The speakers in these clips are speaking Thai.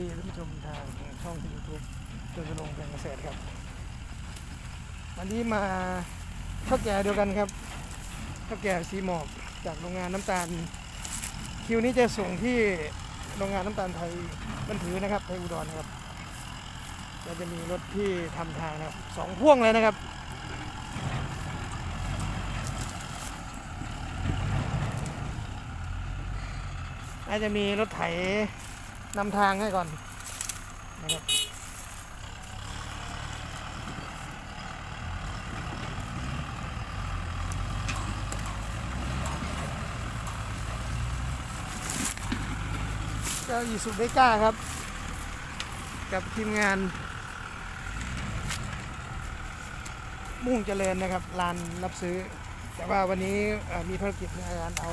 ดีท่านผู้ชมทางช่องยูทูบจนจะลงการเกษตรครับ วันนี้มาเท่าแก่เดียวกันครับเท่าแก่สีหมอกจากโรงงานน้ำตาล คิวนี้จะส่งที่โรงงานน้ำตาลไทยบันถือนะครับไทยอุดรนะครับก็จะมีรถที่ทำทางนะครับสองพ่วงเลยนะครับอาจจะมีรถไถ นำทางให้ก่อนนะครับเจ้าอีสุเบก้าครับ กับทีมงาน มุ่งเจริญนะครับลานรับซื้อ แต่ว่าวันนี้มีภารกิจในการเอา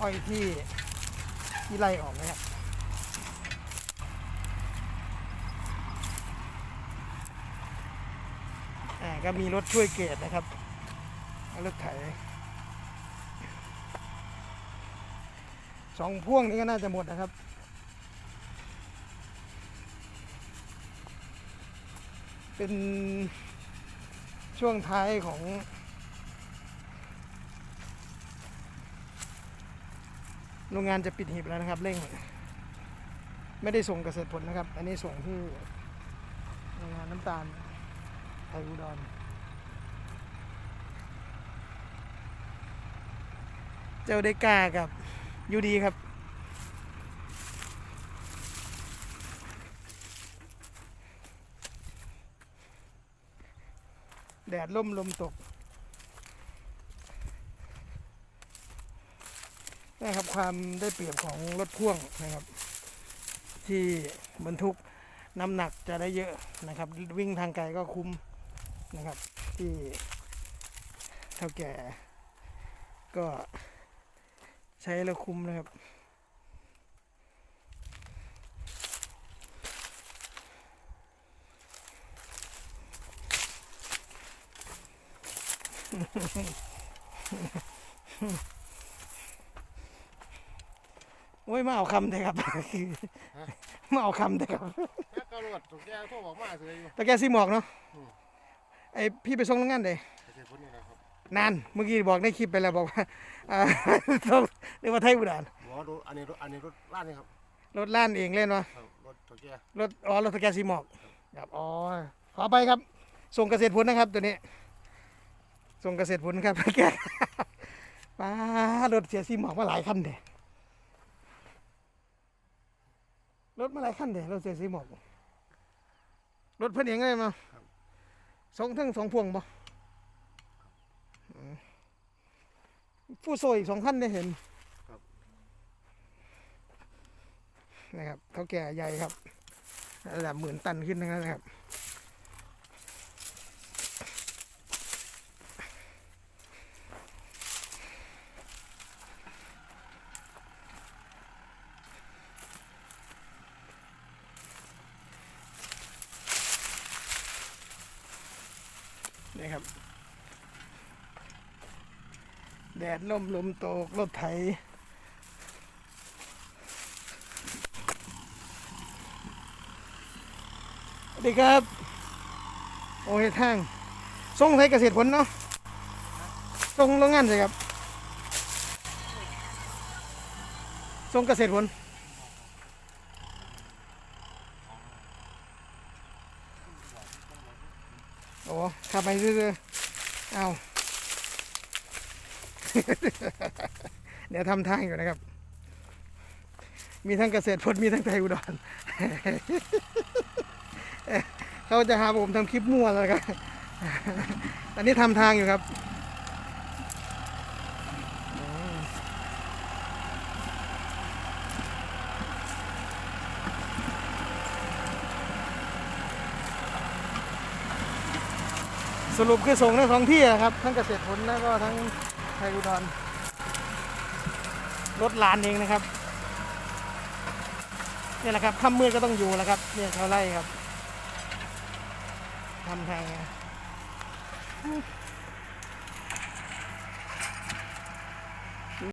อ้อยที่ที่ไล่ออกนะครับ อ่า ก็มีรถช่วยเกตนะครับรถไถสองพ่วงนี้ก็น่าจะหมดนะครับเป็นช่วงท้ายของโรงงานจะปิดหีบแล้วนะครับ เร่ง ไม่ได้ส่งเกษตรผลนะครับ อันนี้ส่งที่โรงงานน้ำตาล ไทยอุดรเจ้าเดกากับยูดีครับแดดล่มลมตกนะครับความได้เปรียบของรถพ่วงนะครับ ที่บรรทุกน้ำหนักจะได้เยอะนะครับ วิ่งทางไกลก็คุ้ม นะครับ ที่เท่าแก่ ก็ใช้แล้วคุ้มนะครับ โอ้ยมาเอาคำเถอะครับมาเอาคำเถอะครับแค่กระโดดถูกแกโทรบอกมาเสืออยู่ตะแกซีหมอกเนาะ อืม ไอพี่ไปส่งโรงงานเลยเกษตรผลนี่นะครับนานเมื่อกี้บอกในคลิปไปแล้วบอกว่าอ่าต้องเรียกว่าไทยอุดรบอกว่าดูอันนี้รถอันนี้รถล้านนี่ครับรถล้านเองเล่นวะครับรถถูกแกรถอ๋อรถตะแกซีหมอกครับอ๋อขอไปครับ ส่งเกษตรผลนะครับตัวนี้ ส่งเกษตรผลครับแกป้ารถเสียซีหมอกมาหลายคันเด้รถมาหลายคันเด้รถเสียซีหมอกรถเพิ่นเองเลยมา สองทั้งสองพวงบ่อืมผู้โซอีกสองคันได้เห็นนะครับเขาแก่ใหญ่ครับระดับหมื่นตันขึ้นทั้งนั้นนะครับ นี่ครับ แดดล่มลมตกรถไถสวัสดีครับ โอ้ยทางส่งไทยเกษตรผลเนาะส่งโรงงานเลยครับส่งเกษตรผลโอ้ขับ ไปเรื่อยๆเอาเดี๋ยวทำทางอยู่นะครับ มีทั้งเกษตรผลมีทั้งไทยอุดรเขาจะหาผมทำคลิปมั่วแล้วครับ ตอนนี้ทำทางอยู่ครับ สรุปคือส่งทั้งสองที่นะครับ ทั้งเกษตรผลแล้วก็ทั้งไทยอุดรรถลานเองนะครับนี่แหละครับค่ำมืดก็ต้องอยู่แล้วครับเนี่ยเขาไล่ครับทำทางไง